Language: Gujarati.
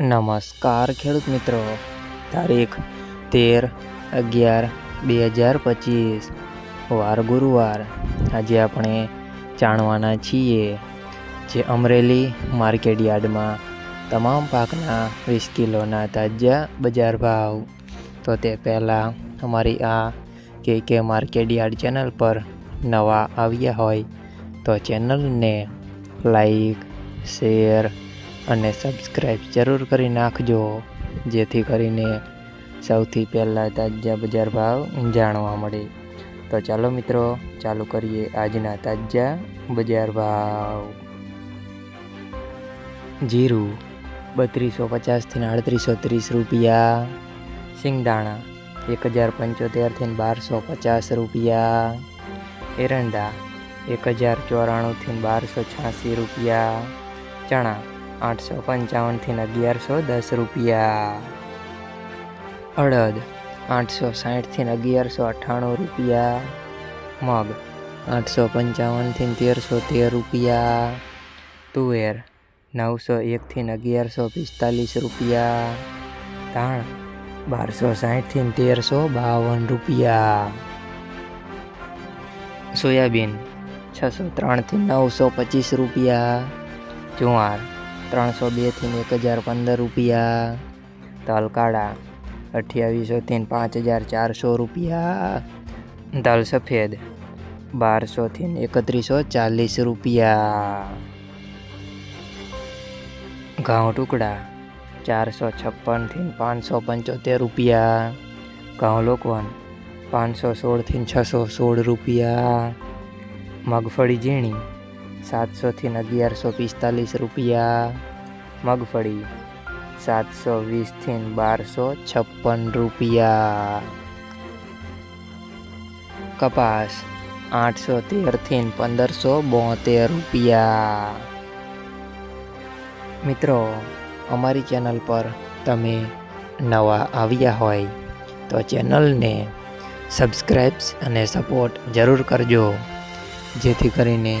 નમસ્કાર ખેડૂત મિત્રો. તારીખ તેર અગિયાર બે હજાર પચીસ. વાર ગુરુવાર. આજે આપણે જાણવાના છીએ જે અમરેલી માર્કેટ યાર્ડમાં તમામ પાકના વીસ કિલોના તાજા બજાર ભાવ. તો તે પહેલાં અમારી આ કે કે માર્કેટ યાર્ડ ચેનલ પર નવા આવ્યા હોય તો ચેનલને લાઈક, શેર અને સબસ્ક્રાઈબ જરૂર કરી નાખજો, જેથી કરીને સૌથી પહેલાં તાજા બજાર ભાવ જાણવા મળે. તો ચાલો મિત્રો, ચાલુ કરીએ આજના તાજા બજાર ભાવ. જીરું બત્રીસો પચાસથી આડત્રીસો ત્રીસ રૂપિયા. સિંગદાણા એક હજાર પંચોતેરથી બારસો પચાસ રૂપિયા. એરંડા એક હજાર ચોરાણુંથી બારસો છ્યાસી રૂપિયા. ચણા આઠસો પંચાવનથી અગિયારસો દસ રૂપિયા. અડદ આઠસો સાઠથી અગિયારસો અઠ્ઠાણું રૂપિયા. મગ આઠસો પંચાવનથી તેરસો તેર રૂપિયા. તુવેર નવસો એકથી અગિયારસો પિસ્તાલીસ રૂપિયા. ધાણ બારસો સાઠથી તેરસો બાવન રૂપિયા. સોયાબીન છસો ત્રણથી નવસો પચીસ રૂપિયા. જુવાર ત્રણસો બેથી એક હજાર પંદર રૂપિયા. તલ કાળા અઠ્યાવીસોથી પાંચ હજાર ચારસો રૂપિયા. તલ સફેદ બારસોથી એકત્રીસો ચાલીસ રૂપિયા. ઘઉં ટુકડા ચારસો છપ્પનથી પાંચસો પંચોતેર રૂપિયા. ઘઉં લોકવન પાંચસો સોળથી છસો સોળ રૂપિયા. મગફળી ઝીણી સાતસોથી અગિયારસો પિસ્તાલીસ રૂપિયા મગફળી. સાતસો વીસથી બારસો છપ્પન રૂપિયા. કપાસ આઠસો તેરથી પંદરસો બોતેર રૂપિયા. મિત્રો, અમારી ચેનલ પર તમે નવા આવ્યા હોય તો ચેનલને સબસ્ક્રાઈબ્સ અને સપોર્ટ જરૂર કરજો. જેથી કરીને